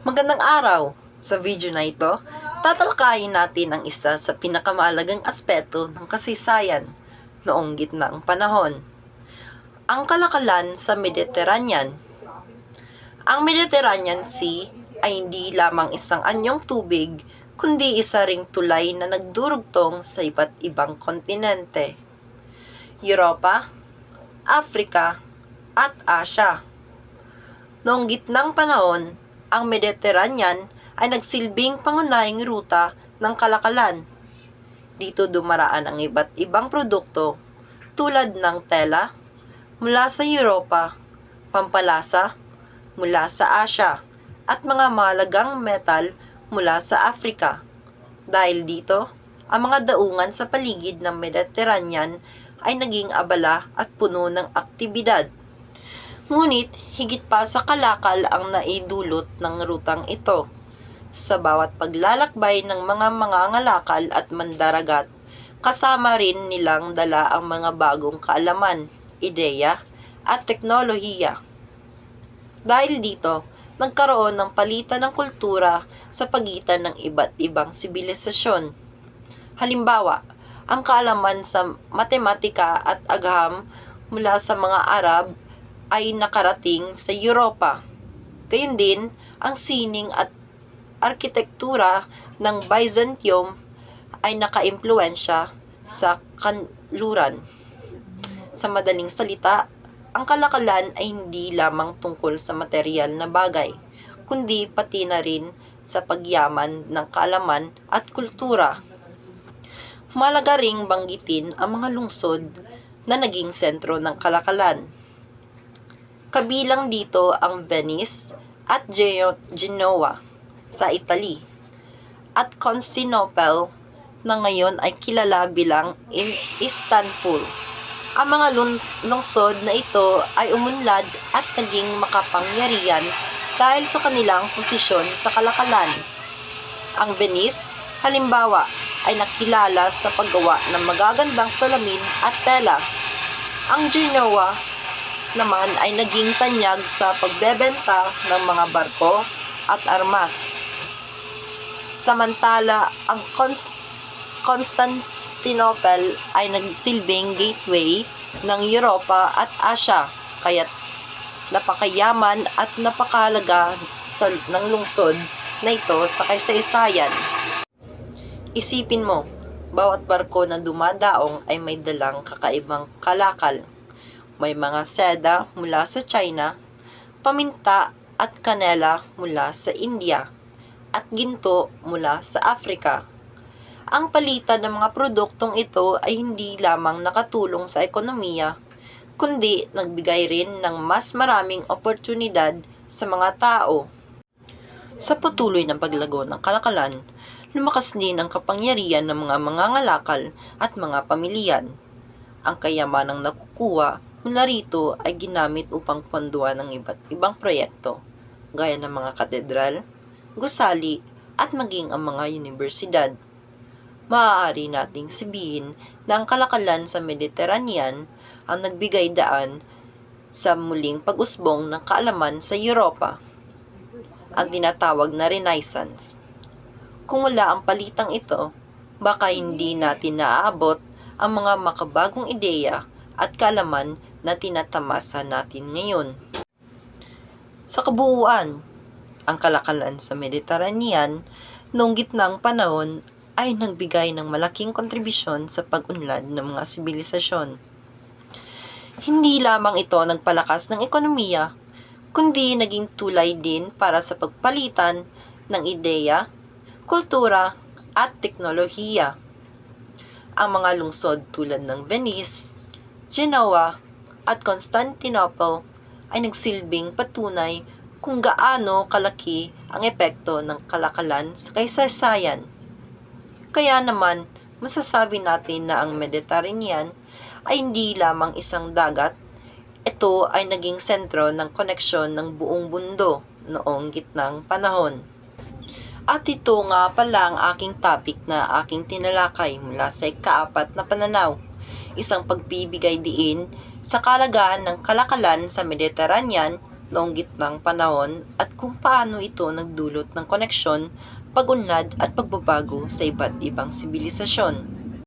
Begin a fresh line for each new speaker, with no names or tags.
Magandang araw! Sa video na ito, tatalakayin natin ang isa sa pinakamahalagang aspeto ng kasaysayan noong gitnaang panahon. Ang kalakalan sa Mediterranean. Ang Mediterranean Sea ay hindi lamang isang anyong tubig, kundi isa ring tulay na nagdurugtong sa iba't ibang kontinente. Europa, Africa, at Asia. Noong gitnang panahon, ang Mediterranean ay nagsilbing pangunahing ruta ng kalakalan. Dito dumaraan ang iba't ibang produkto tulad ng tela mula sa Europa, pampalasa mula sa Asia, at mga mahalagang metal mula sa Africa. Dahil dito, ang mga daungan sa paligid ng Mediterranean ay naging abala at puno ng aktibidad. Ngunit, higit pa sa kalakal ang naidulot ng rutang ito. Sa bawat paglalakbay ng mga mangangalakal at mandaragat, kasama rin nilang dala ang mga bagong kaalaman, ideya, at teknolohiya. Dahil dito, nagkaroon ng palitan ng kultura sa pagitan ng iba't ibang sibilisasyon. Halimbawa, ang kaalaman sa matematika at agham mula sa mga Arab ay nakarating sa Europa. Gayun din, ang sining at arkitektura ng Byzantium ay nakaimpluensya sa kanluran. Sa madaling salita, ang kalakalan ay hindi lamang tungkol sa material na bagay, kundi pati na rin sa pagyaman ng kaalaman at kultura. Malaga ring banggitin ang mga lungsod na naging sentro ng kalakalan. Kabilang dito ang Venice at Genoa sa Italy at Constantinople na ngayon ay kilala bilang Istanbul. Ang mga lun- lungsod na ito ay umunlad at naging makapangyarihan dahil sa kanilang posisyon sa kalakalan. Ang Venice, halimbawa, ay nakilala sa paggawa ng magagandang salamin at tela. Ang Genoa naman ay naging tanyag sa pagbebenta ng mga barko at armas. Samantala, ang Const- Constantinople ay nagsilbing gateway ng Europa at Asia, kaya't napakayaman at napakahalaga sa, ng lungsod na ito sa kaysaysayan. Isipin mo, bawat barko na dumadaong ay may dalang kakaibang kalakal. May mga seda mula sa China, paminta at kanela mula sa India, at ginto mula sa Africa. Ang palitan ng mga produktong ito ay hindi lamang nakatulong sa ekonomiya, kundi nagbigay rin ng mas maraming oportunidad sa mga tao. Sa patuloy ng paglago ng kalakalan, lumakas din ang kapangyarihan ng mga mangangalakal at mga pamilyan. Ang kayamanang nakukuha mula rito ay ginamit upang ponduan ng iba't ibang proyekto, gaya ng mga katedral, gusali, at maging ang mga universidad. Maaari nating sabihin na ang kalakalan sa Mediterranean ang nagbigay daan sa muling pag-usbong ng kaalaman sa Europa, ang tinatawag na Renaissance. Kung wala ang palitang ito, baka hindi natin naaabot ang mga makabagong ideya at kaalaman na tinatamasa natin ngayon. Sa kabuuan, ang kalakalan sa Mediterranean noong gitnang panahon ay nagbigay ng malaking kontribusyon sa pag-unlad ng mga sibilisasyon. Hindi lamang ito nagpalakas ng ekonomiya, kundi naging tulay din para sa pagpalitan ng ideya, kultura, at teknolohiya. Ang mga lungsod tulad ng Venice, Genoa, at Constantinople ay nagsilbing patunay kung gaano kalaki ang epekto ng kalakalan sa kaysaysayan. Kaya naman, masasabi natin na ang Mediterranean ay hindi lamang isang dagat, ito ay naging sentro ng koneksyon ng buong mundo noong gitnang panahon. At ito nga pala ang aking topic na aking tinalakay mula sa ikaapat na pananaw, isang pagbibigay diin sa kalagaan ng kalakalan sa Mediterranean noong gitnang panahon at kung paano ito nagdulot ng koneksyon, pagunlad at pagbabago sa iba't ibang sibilisasyon.